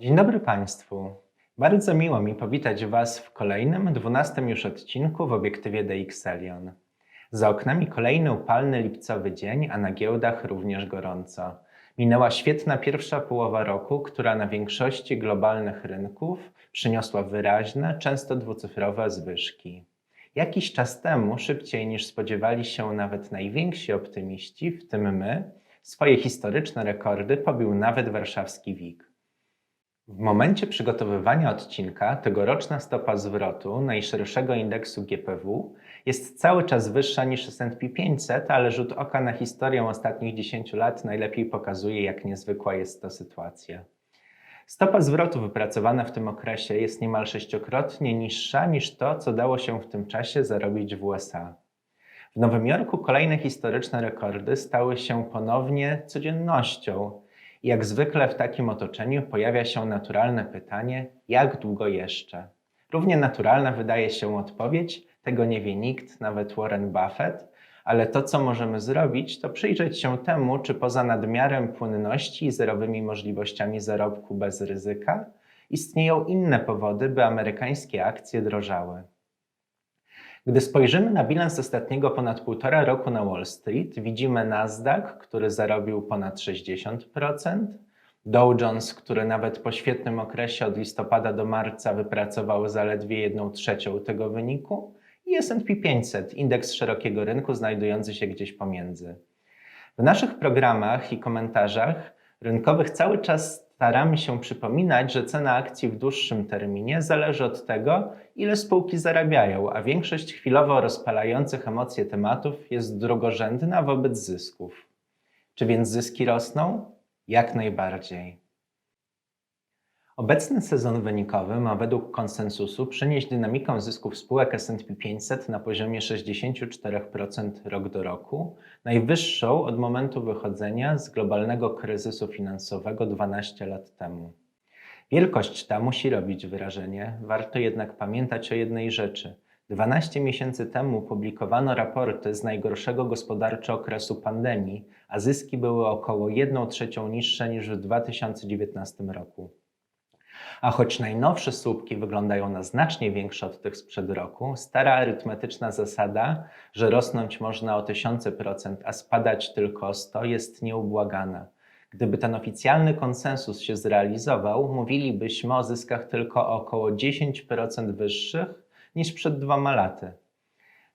Dzień dobry Państwu. Bardzo miło mi powitać Was w kolejnym, dwunastym już odcinku w obiektywie DXLion. Za oknami kolejny upalny lipcowy dzień, a na giełdach również gorąco. Minęła świetna pierwsza połowa roku, która na większości globalnych rynków przyniosła wyraźne, często dwucyfrowe zwyżki. Jakiś czas temu, szybciej niż spodziewali się nawet najwięksi optymiści, w tym my, swoje historyczne rekordy pobił nawet warszawski WIG. W momencie przygotowywania odcinka tegoroczna stopa zwrotu najszerszego indeksu GPW jest cały czas wyższa niż S&P 500, ale rzut oka na historię ostatnich 10 lat najlepiej pokazuje, jak niezwykła jest to sytuacja. Stopa zwrotu wypracowana w tym okresie jest niemal sześciokrotnie niższa niż to, co dało się w tym czasie zarobić w USA. W Nowym Jorku kolejne historyczne rekordy stały się ponownie codziennością. Jak zwykle w takim otoczeniu pojawia się naturalne pytanie, jak długo jeszcze? Równie naturalna wydaje się odpowiedź, tego nie wie nikt, nawet Warren Buffett, ale to, co możemy zrobić, to przyjrzeć się temu, czy poza nadmiarem płynności i zerowymi możliwościami zarobku bez ryzyka, istnieją inne powody, by amerykańskie akcje drożały. Gdy spojrzymy na bilans ostatniego ponad półtora roku na Wall Street, widzimy Nasdaq, który zarobił ponad 60%, Dow Jones, który nawet po świetnym okresie od listopada do marca wypracował zaledwie 1 trzecią tego wyniku, i S&P 500, indeks szerokiego rynku znajdujący się gdzieś pomiędzy. W naszych programach i komentarzach rynkowych cały czas staramy się przypominać, że cena akcji w dłuższym terminie zależy od tego, ile spółki zarabiają, a większość chwilowo rozpalających emocje tematów jest drugorzędna wobec zysków. Czy więc zyski rosną? Jak najbardziej. Obecny sezon wynikowy ma według konsensusu przynieść dynamikę zysków spółek S&P 500 na poziomie 64% rok do roku, najwyższą od momentu wychodzenia z globalnego kryzysu finansowego 12 lat temu. Wielkość ta musi robić wrażenie, warto jednak pamiętać o jednej rzeczy. 12 miesięcy temu publikowano raporty z najgorszego gospodarczo okresu pandemii, a zyski były około 1 trzecią niższe niż w 2019 roku. A choć najnowsze słupki wyglądają na znacznie większe od tych sprzed roku, stara arytmetyczna zasada, że rosnąć można o tysiące procent, a spadać tylko o 100 jest nieubłagana. Gdyby ten oficjalny konsensus się zrealizował, mówilibyśmy o zyskach tylko około 10% wyższych niż przed dwoma laty.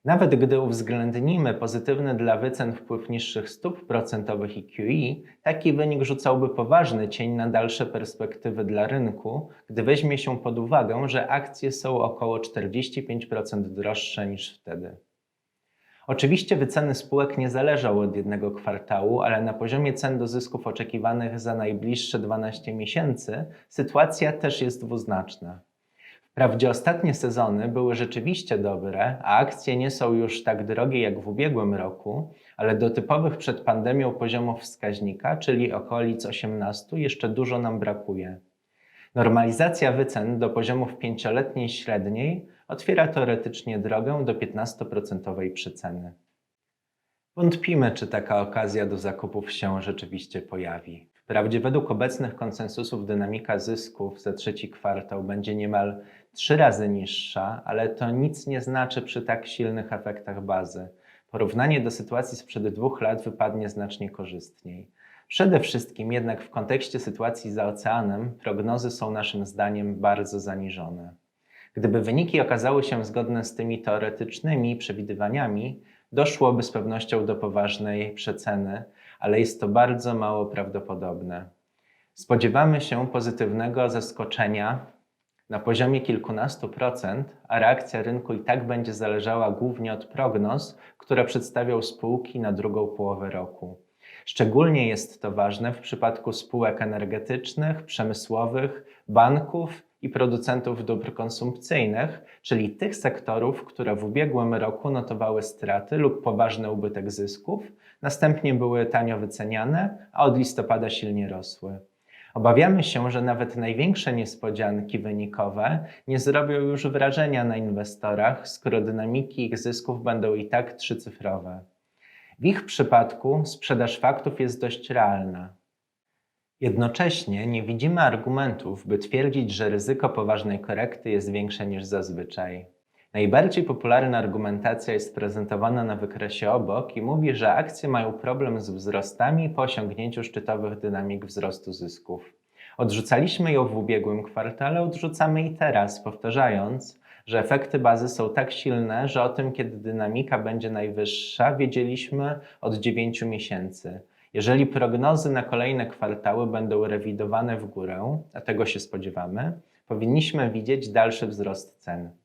Nawet gdy uwzględnimy pozytywny dla wycen wpływ niższych stóp procentowych i QE, taki wynik rzucałby poważny cień na dalsze perspektywy dla rynku, gdy weźmie się pod uwagę, że akcje są około 45% droższe niż wtedy. Oczywiście wyceny spółek nie zależą od jednego kwartału, ale na poziomie cen do zysków oczekiwanych za najbliższe 12 miesięcy sytuacja też jest dwuznaczna. Wprawdzie ostatnie sezony były rzeczywiście dobre, a akcje nie są już tak drogie jak w ubiegłym roku, ale do typowych przed pandemią poziomów wskaźnika, czyli okolic 18, jeszcze dużo nam brakuje. Normalizacja wycen do poziomów pięcioletniej średniej otwiera teoretycznie drogę do 15% przyceny. Wątpimy, czy taka okazja do zakupów się rzeczywiście pojawi. Wprawdzie według obecnych konsensusów dynamika zysków za trzeci kwartał będzie niemal trzy razy niższa, ale to nic nie znaczy przy tak silnych efektach bazy. Porównanie do sytuacji sprzed dwóch lat wypadnie znacznie korzystniej. Przede wszystkim jednak w kontekście sytuacji za oceanem prognozy są naszym zdaniem bardzo zaniżone. Gdyby wyniki okazały się zgodne z tymi teoretycznymi przewidywaniami, doszłoby z pewnością do poważnej przeceny, ale jest to bardzo mało prawdopodobne. Spodziewamy się pozytywnego zaskoczenia na poziomie kilkunastu procent, a reakcja rynku i tak będzie zależała głównie od prognoz, które przedstawią spółki na drugą połowę roku. Szczególnie jest to ważne w przypadku spółek energetycznych, przemysłowych, banków i producentów dóbr konsumpcyjnych, czyli tych sektorów, które w ubiegłym roku notowały straty lub poważny ubytek zysków, następnie były tanio wyceniane, a od listopada silnie rosły. Obawiamy się, że nawet największe niespodzianki wynikowe nie zrobią już wrażenia na inwestorach, skoro dynamiki ich zysków będą i tak trzycyfrowe. W ich przypadku sprzedaż faktów jest dość realna. Jednocześnie nie widzimy argumentów, by twierdzić, że ryzyko poważnej korekty jest większe niż zazwyczaj. Najbardziej popularna argumentacja jest prezentowana na wykresie obok i mówi, że akcje mają problem z wzrostami po osiągnięciu szczytowych dynamik wzrostu zysków. Odrzucaliśmy ją w ubiegłym kwartale, odrzucamy i teraz, powtarzając, że efekty bazy są tak silne, że o tym, kiedy dynamika będzie najwyższa, wiedzieliśmy od 9 miesięcy. Jeżeli prognozy na kolejne kwartały będą rewidowane w górę, a tego się spodziewamy, powinniśmy widzieć dalszy wzrost cen.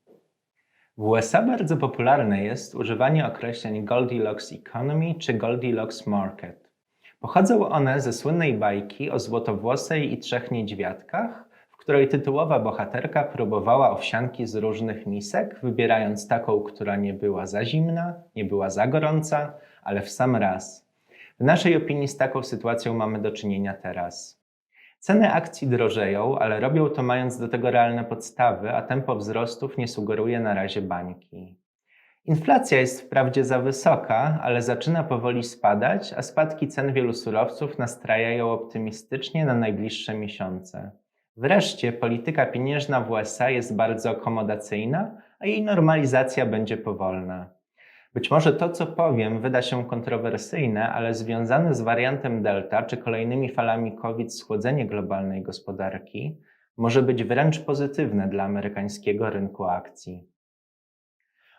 W USA bardzo popularne jest używanie określeń Goldilocks Economy czy Goldilocks Market. Pochodzą one ze słynnej bajki o złotowłosej i trzech niedźwiadkach, w której tytułowa bohaterka próbowała owsianki z różnych misek, wybierając taką, która nie była za zimna, nie była za gorąca, ale w sam raz. W naszej opinii z taką sytuacją mamy do czynienia teraz. Ceny akcji drożeją, ale robią to mając do tego realne podstawy, a tempo wzrostów nie sugeruje na razie bańki. Inflacja jest wprawdzie za wysoka, ale zaczyna powoli spadać, a spadki cen wielu surowców nastrajają optymistycznie na najbliższe miesiące. Wreszcie polityka pieniężna w USA jest bardzo akomodacyjna, a jej normalizacja będzie powolna. Być może to, co powiem, wyda się kontrowersyjne, ale związane z wariantem Delta czy kolejnymi falami COVID schłodzenie globalnej gospodarki może być wręcz pozytywne dla amerykańskiego rynku akcji.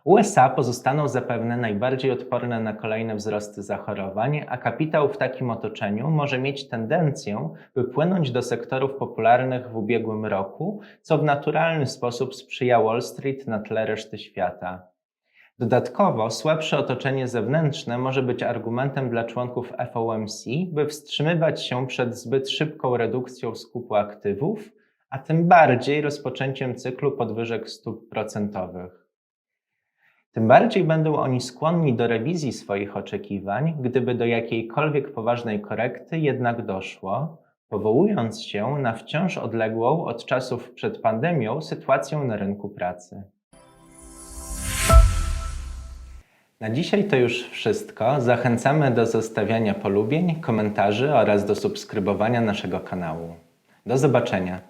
USA pozostaną zapewne najbardziej odporne na kolejne wzrosty zachorowań, a kapitał w takim otoczeniu może mieć tendencję, by płynąć do sektorów popularnych w ubiegłym roku, co w naturalny sposób sprzyja Wall Street na tle reszty świata. Dodatkowo słabsze otoczenie zewnętrzne może być argumentem dla członków FOMC, by wstrzymywać się przed zbyt szybką redukcją skupu aktywów, a tym bardziej rozpoczęciem cyklu podwyżek stóp procentowych. Tym bardziej będą oni skłonni do rewizji swoich oczekiwań, gdyby do jakiejkolwiek poważnej korekty jednak doszło, powołując się na wciąż odległą od czasów przed pandemią sytuację na rynku pracy. Na dzisiaj to już wszystko. Zachęcamy do zostawiania polubień, komentarzy oraz do subskrybowania naszego kanału. Do zobaczenia.